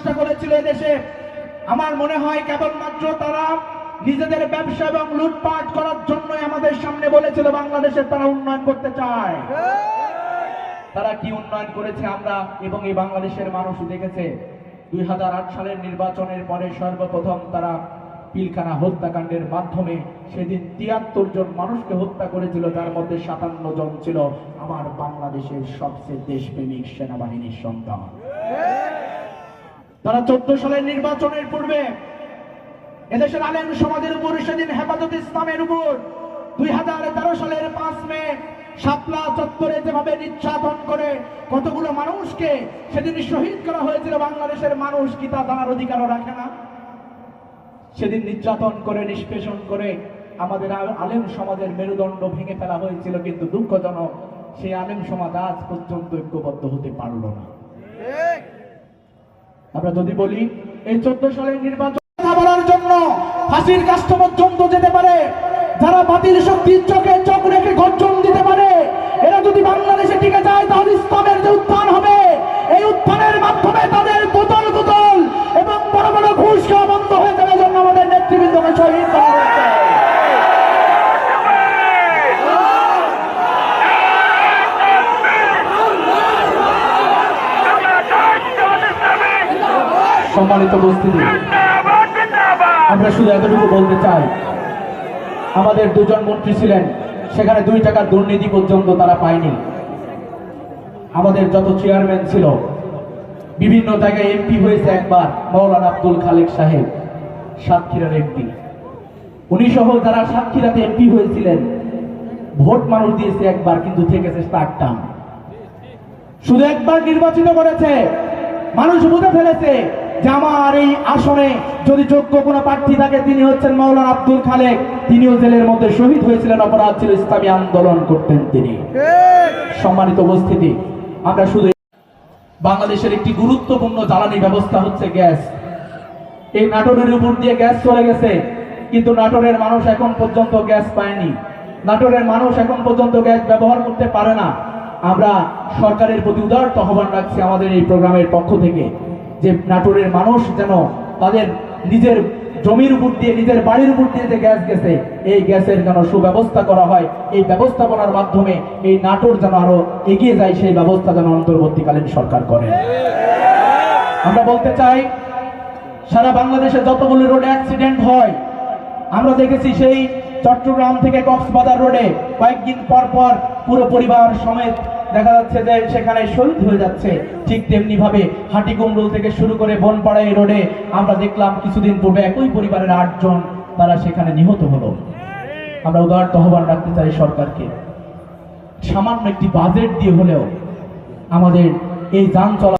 চেষ্টা করেছিল দেশে। আমার মনে হয় কেবলমাত্র তারা নিজেদের ব্যবসা এবং লুটপাট করার জন্যই আমাদের সামনে বলেছিল বাংলাদেশের তারা উন্নয়ন করতে চায়। তারা কি উন্নয়ন করেছে আমরা এবং এই বাংলাদেশের মানুষ দেখেছে? দুই হাজার আট সালের নির্বাচনের পরে সর্বপ্রথম তারা পিলখানা হত্যাকাণ্ডের মাধ্যমে সেদিন তিয়াত্তর জন মানুষকে হত্যা করেছিল, যার মধ্যে সাতান্ন জন ছিল আমার বাংলাদেশের সবচেয়ে দেশপ্রেমিক সেনাবাহিনীর সন্তান। তারা চোদ্দ সালের নির্বাচনের পূর্বে এদেশের আলেম সমাজের উপর সেদিন হেফাজত ইসলামের উপর দুই হাজার তেরো সালের পাঁচ মে শাপলা চত্বরে যেভাবে নির্যাতন করে কতগুলো মানুষকে সেদিন শহীদ করা হয়েছিল, বাংলাদেশের মানুষ কি তা জানার অধিকারও রাখে না? সেদিন নির্যাতন করে, নিষ্পেষণ করে আমাদের আলেম সমাজের মেরুদণ্ড ভেঙে ফেলা হয়েছিল, কিন্তু দুঃখজনক সেই আলেম সমাজ আজ পর্যন্ত ঐক্যবদ্ধ হতে পারল না। আমরা যদি বলি, এই চোদ্দ সালের নির্বাচন বলার জন্য ফাঁসির কাষ্ট পর্যন্ত যেতে পারে, যারা বাতিল শক্তির চোখে চোখ রেখে গর্জন দিতে পারে, এরা যদি বাংলাদেশে টিকে যায়, তাহলে ইসলামের যে উত্থান হবে, এই উত্থানের মাধ্যমে তাদের বোতল বোতল এবং বড় বড় ঘুষ খাওয়া বন্ধ হয়ে যাবে জন্য আমাদের নেতৃবৃন্দকে শহীদ করা সম্মানিত উপস্থিতি। আমরা শুধু এতটুকু বলতে চাই, আমাদের দুজন মন্ত্রী ছিলেন, সেখানে দুই টাকার দুর্নীতি পর্যন্ত তারা পায়নি। আমাদের যত চেয়ারম্যান ছিল, বিভিন্ন জায়গায় এমপি হয়েছে একবার, মৌলানা আব্দুল খালেক সাহেব, সাতক্ষীরার এমপি। উনি সহ যারা সাতক্ষীরাতে এমপি হয়েছিলেন, ভোট মানুষ দিয়েছে একবার, কিন্তু থেকেছে তার টান শুধু একবার নির্বাচিত করেছে, মানুষ বুঝে ফেলেছে যে আমার এই আসনে যদি যোগ্য কোনো প্রার্থী থাকে, তিনি হচ্ছেন মাওলানা আব্দুল খালেক। তিনিও জেলের মধ্যে শহীদ হয়েছিলেন, অপরাধ ছিল, ইসলামী আন্দোলন করতেন তিনি। সম্মানিত উপস্থিতি, আমরা শুধু বাংলাদেশের একটি গুরুত্বপূর্ণ জ্বালানি ব্যবস্থা হচ্ছে গ্যাস। এই নাটোরের উপর দিয়ে গ্যাস চলে গেছে, কিন্তু নাটোরের মানুষ এখন পর্যন্ত গ্যাস পায়নি। নাটোরের মানুষ এখন পর্যন্ত গ্যাস ব্যবহার করতে পারে না। আমরা সরকারের প্রতি উদার আহ্বান রাখছি আমাদের এই প্রোগ্রামের পক্ষ থেকে। যে নাটোরের মানুষ যেন তাদের নিজের জমির উপর দিয়ে, নিজের বাড়ির উপর দিয়ে যে গ্যাস গেছে, এই গ্যাসের যেন সুব্যবস্থা করা হয়, এই ব্যবস্থাপনার মাধ্যমে এই নাটোর যেন আরও এগিয়ে যায়, সেই ব্যবস্থা যেন অন্তর্বর্তীকালীন সরকার করে। আমরা বলতে চাই, সারা বাংলাদেশে যতগুলো রোডে অ্যাক্সিডেন্ট হয়, আমরা দেখেছি সেই চট্টগ্রাম থেকে কক্সবাজার রোডে কয়েকদিন পর পর পুরো পরিবার সমেত দেখা যাচ্ছে যে সেখানে শহীদ হয়ে যাচ্ছে। ঠিক তেমনি ভাবে হাটিকুমরুল থেকে শুরু করে বনপাড়া এই রোডে আমরা দেখলাম কিছুদিন পূর্বে একই পরিবারের আটজন তারা সেখানে নিহত হলো। আমরা উদার তহবান রাখতে চাই সরকারকে। সামান্য একটি বাজেট দিয়ে হলেও আমাদের এই যান চলা